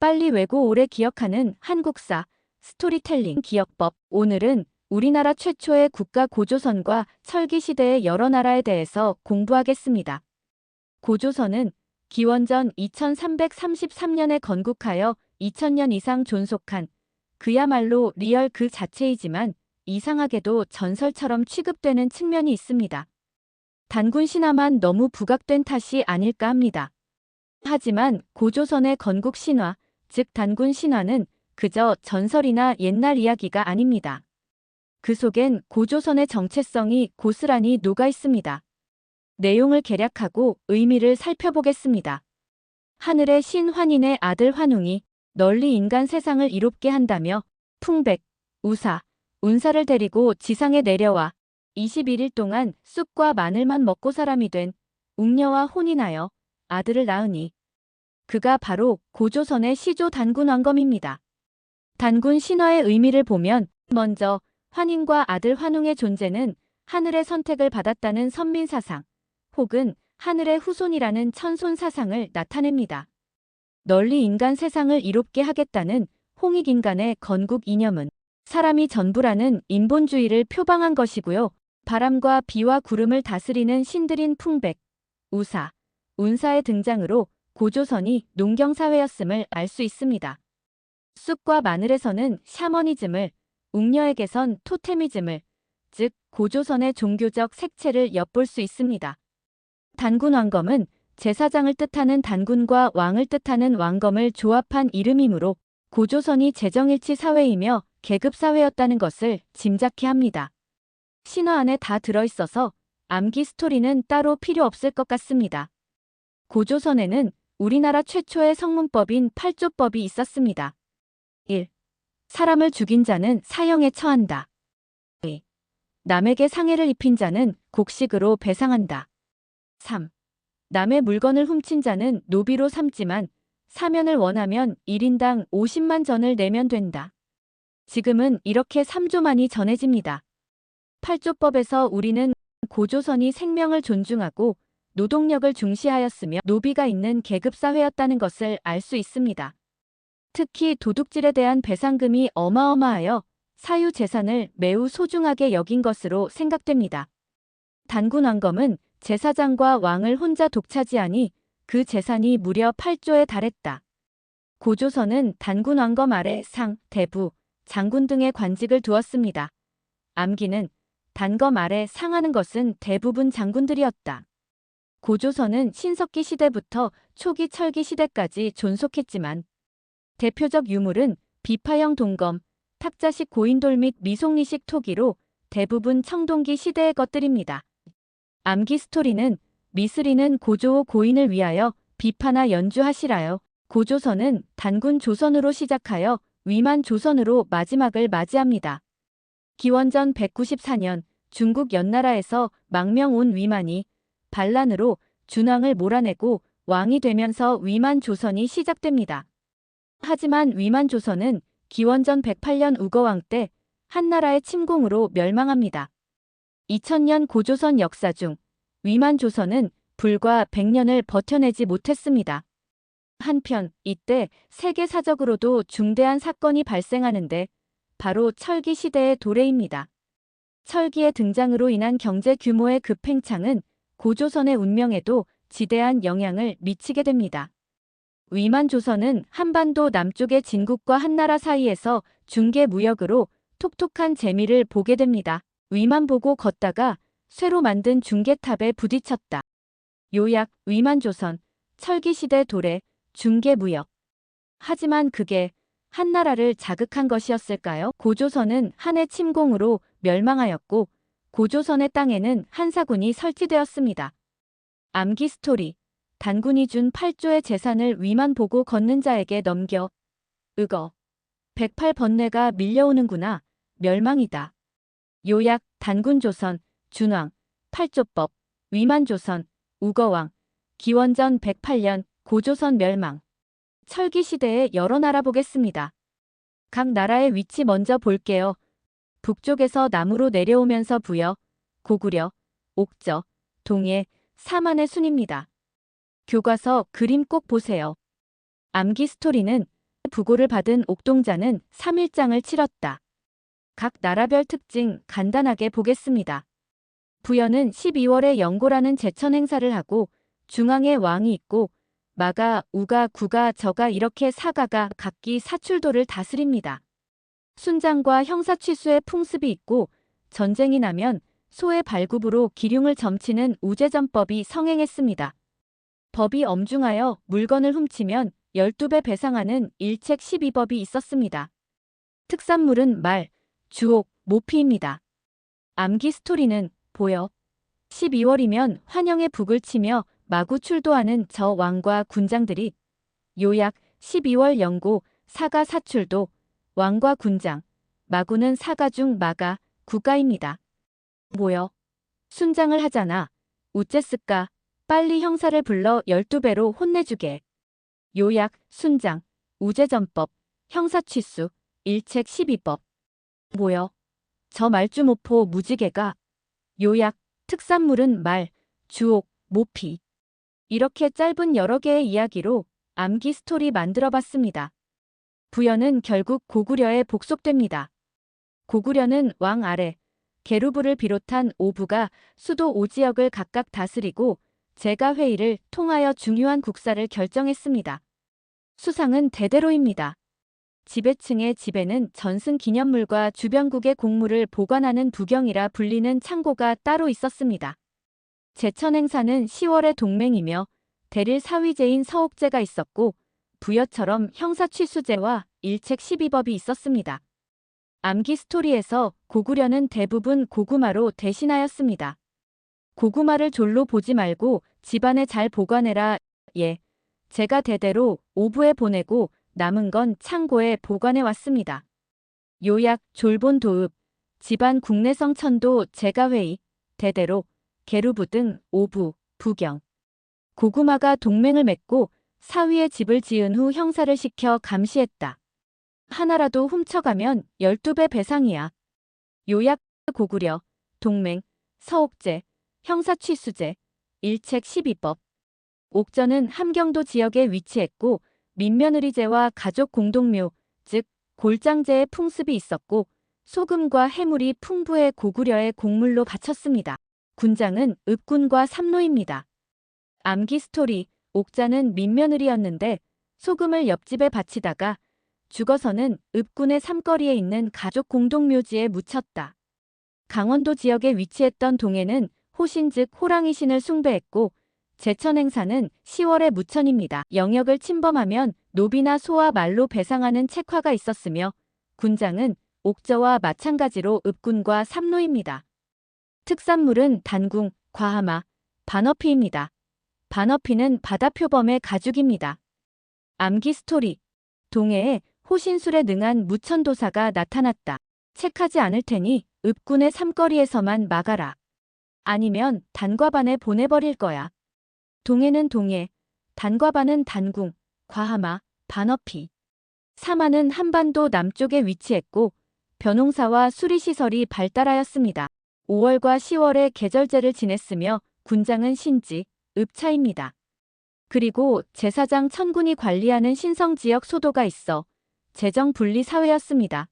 빨리 외고 오래 기억하는 한국사 스토리텔링 기억법. 오늘은 우리나라 최초의 국가 고조선과 철기 시대의 여러 나라에 대해서 공부하겠습니다. 고조선은 기원전 2333년에 건국하여 2000년 이상 존속한 그야말로 리얼 그 자체이지만 이상하게도 전설처럼 취급되는 측면이 있습니다. 단군 신화만 너무 부각된 탓이 아닐까 합니다. 하지만 고조선의 건국 신화, 즉 단군 신화는 그저 전설이나 옛날 이야기가 아닙니다. 그 속엔 고조선의 정체성이 고스란히 녹아 있습니다. 내용을 개략하고 의미를 살펴보겠습니다. 하늘의 신 환인의 아들 환웅이 널리 인간 세상을 이롭게 한다며 풍백, 우사, 운사를 데리고 지상에 내려와 21일 동안 쑥과 마늘만 먹고 사람이 된 웅녀와 혼인하여 아들을 낳으니 그가 바로 고조선의 시조 단군 왕검입니다. 단군 신화의 의미를 보면 먼저 환인과 아들 환웅의 존재는 하늘의 선택을 받았다는 선민사상 혹은 하늘의 후손이라는 천손사상을 나타냅니다. 널리 인간 세상을 이롭게 하겠다는 홍익인간의 건국 이념은 사람이 전부라는 인본주의를 표방한 것이고요. 바람과 비와 구름을 다스리는 신들인 풍백, 우사, 운사의 등장으로 고조선이 농경사회였음을 알 수 있습니다. 쑥과 마늘에서는 샤머니즘을, 웅녀에게선 토테미즘을, 즉 고조선의 종교적 색채를 엿볼 수 있습니다. 단군 왕검은 제사장을 뜻하는 단군과 왕을 뜻하는 왕검을 조합한 이름이므로 고조선이 재정일치 사회이며 계급 사회였다는 것을 짐작케 합니다. 신화 안에 다 들어있어서 암기 스토리는 따로 필요 없을 것 같습니다. 고조선에는 우리나라 최초의 성문법인 팔조법이 있었습니다. 1. 사람을 죽인 자는 사형에 처한다. 2. 남에게 상해를 입힌 자는 곡식으로 배상한다. 3. 남의 물건을 훔친 자는 노비로 삼지만 사면을 원하면 1인당 50만 전을 내면 된다. 지금은 이렇게 3조만이 전해집니다. 8조법에서 우리는 고조선이 생명을 존중하고 노동력을 중시하였으며 노비가 있는 계급사회였다는 것을 알 수 있습니다. 특히 도둑질에 대한 배상금이 어마어마하여 사유 재산을 매우 소중하게 여긴 것으로 생각됩니다. 단군 왕검은 제사장과 왕을 혼자 독차지하니 그 재산이 무려 8조에 달했다. 고조선은 단군 왕검 아래 상, 대부, 장군 등의 관직을 두었습니다. 암기는 단검 아래 상하는 것은 대부분 장군들이었다. 고조선은 신석기 시대부터 초기 철기 시대까지 존속했지만 대표적 유물은 비파형 동검, 탁자식 고인돌 및 미송리식 토기로 대부분 청동기 시대의 것들입니다. 암기 스토리는 미스리는 고조호 고인을 위하여 비파나 연주하시라요. 고조선은 단군 조선으로 시작하여 위만 조선으로 마지막을 맞이합니다. 기원전 194년 중국 연나라에서 망명 온 위만이 반란으로 준왕을 몰아내고 왕이 되면서 위만 조선이 시작됩니다. 하지만 위만 조선은 기원전 108년 우거왕 때 한나라의 침공으로 멸망합니다. 2000년 고조선 역사 중 위만 조선은 불과 100년을 버텨내지 못했습니다. 한편 이때 세계사적으로도 중대한 사건이 발생하는데 바로 철기 시대의 도래입니다. 철기의 등장으로 인한 경제 규모의 급팽창은 고조선의 운명에도 지대한 영향을 미치게 됩니다. 위만 조선은 한반도 남쪽의 진국과 한나라 사이에서 중개 무역으로 톡톡한 재미를 보게 됩니다. 위만 보고 걷다가 쇠로 만든 중개탑에 부딪혔다. 요약 위만 조선, 철기시대 도래, 중개 무역. 하지만 그게 한나라를 자극한 것이었을까요? 고조선은 한해 침공으로 멸망하였고 고조선의 땅에는 한사군이 설치되었습니다. 암기 스토리 단군이 준 8조의 재산을 위만 보고 걷는 자에게 넘겨 으거 108번뇌가 밀려오는구나 멸망이다. 요약 단군조선 준왕 8조법 위만조선 우거왕 기원전 108년 고조선 멸망 철기 시대의 여러 나라 보겠습니다. 각 나라의 위치 먼저 볼게요. 북쪽에서 남으로 내려오면서 부여, 고구려, 옥저, 동해, 사만의 순입니다. 교과서 그림 꼭 보세요. 암기 스토리는 부고를 받은 옥동자는 3일장을 치렀다. 각 나라별 특징 간단하게 보겠습니다. 부여는 12월에 영고라는 제천 행사를 하고 중앙에 왕이 있고 마가, 우가, 구가, 저가 이렇게 사가가 각기 사출도를 다스립니다. 순장과 형사 취수의 풍습이 있고 전쟁이 나면 소의 발굽으로 기륭을 점치는 우제전법이 성행했습니다. 법이 엄중하여 물건을 훔치면 12배 배상하는 일책 12법이 있었습니다. 특산물은 말, 주옥, 모피입니다. 암기 스토리는 보여. 12월이면 환영의 북을 치며 마구 출도하는 저 왕과 군장들이 요약 12월 영고 사가 사출도 왕과 군장 마구는 사가 중 마가 국가입니다. 뭐여? 순장을 하잖아. 우째 쓸까? 빨리 형사를 불러 12배로 혼내주게. 요약 순장 우제전법 형사취수 일책 12법 뭐여? 저 말주모포 무지개가 요약 특산물은 말, 주옥, 모피 이렇게 짧은 여러 개의 이야기로 암기 스토리 만들어봤습니다. 부여는 결국 고구려에 복속됩니다. 고구려는 왕 아래 게르부를 비롯한 오부가 수도 5지역을 각각 다스리고 제가 회의를 통하여 중요한 국사를 결정했습니다. 수상은 대대로입니다. 지배층의 지배는 전승 기념물과 주변국의 공물을 보관하는 부경이라 불리는 창고가 따로 있었습니다. 제천 행사는 10월의 동맹이며 대릴 사위제인 서옥제가 있었고 부여처럼 형사취수제와 일책 12법이 있었습니다. 암기 스토리에서 고구려는 대부분 고구마로 대신하였습니다. 고구마를 졸로 보지 말고 집안에 잘 보관해라. 예. 제가 대대로 오부에 보내고 남은 건 창고에 보관해 왔습니다. 요약 졸본 도읍 집안 국내성 천도 제가 회의 대대로 게루부 등 오부 부경 고구마가 동맹을 맺고 사위의 집을 지은 후 형사를 시켜 감시했다. 하나라도 훔쳐가면 12배 배상이야. 요약 고구려 동맹 서옥제 형사 취수제 일책 12법 옥전은 함경도 지역에 위치했고 민며느리제와 가족 공동묘, 즉 골장제의 풍습이 있었고 소금과 해물이 풍부해 고구려의 곡물로 바쳤습니다. 군장은 읍군과 삼로입니다. 암기 스토리, 옥자는 민며느리였는데 소금을 옆집에 바치다가 죽어서는 읍군의 삼거리에 있는 가족 공동묘지에 묻혔다. 강원도 지역에 위치했던 동해는 호신 즉 호랑이 신을 숭배했고 제천 행사는 10월의 무천입니다. 영역을 침범하면 노비나 소와 말로 배상하는 책화가 있었으며 군장은 옥저와 마찬가지로 읍군과 삼로입니다. 특산물은 단궁, 과하마, 반어피입니다. 반어피는 바다표범의 가죽입니다. 암기 스토리 동해에 호신술에 능한 무천도사가 나타났다. 책하지 않을 테니 읍군의 삼거리에서만 막아라. 아니면 단과반에 보내버릴 거야. 동해는 동해, 단과반은 단궁, 과하마, 반어피. 사마는 한반도 남쪽에 위치했고 벼농사와 수리시설이 발달하였습니다. 5월과 10월에 계절제를 지냈으며 군장은 신지, 읍차입니다. 그리고 제사장 천군이 관리하는 신성지역 소도가 있어 재정 분리 사회였습니다.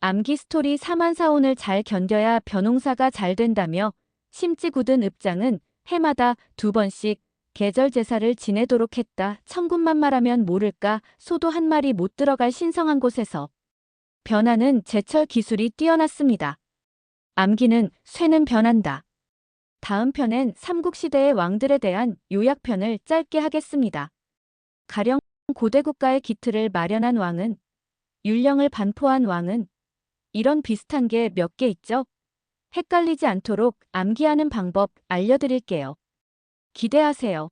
암기 스토리 사만사온을 잘 견뎌야 벼농사가 잘 된다며 심지 굳은 읍장은 해마다 두 번씩 계절 제사를 지내도록 했다. 천군만 말하면 모를까 소도 한 마리 못 들어갈 신성한 곳에서 변화는 제철 기술이 뛰어났습니다. 암기는 쇠는 변한다. 다음 편엔 삼국시대의 왕들에 대한 요약편을 짧게 하겠습니다. 가령 고대 국가의 기틀을 마련한 왕은 율령을 반포한 왕은 이런 비슷한 게 몇 개 있죠? 헷갈리지 않도록 암기하는 방법 알려드릴게요. 기대하세요.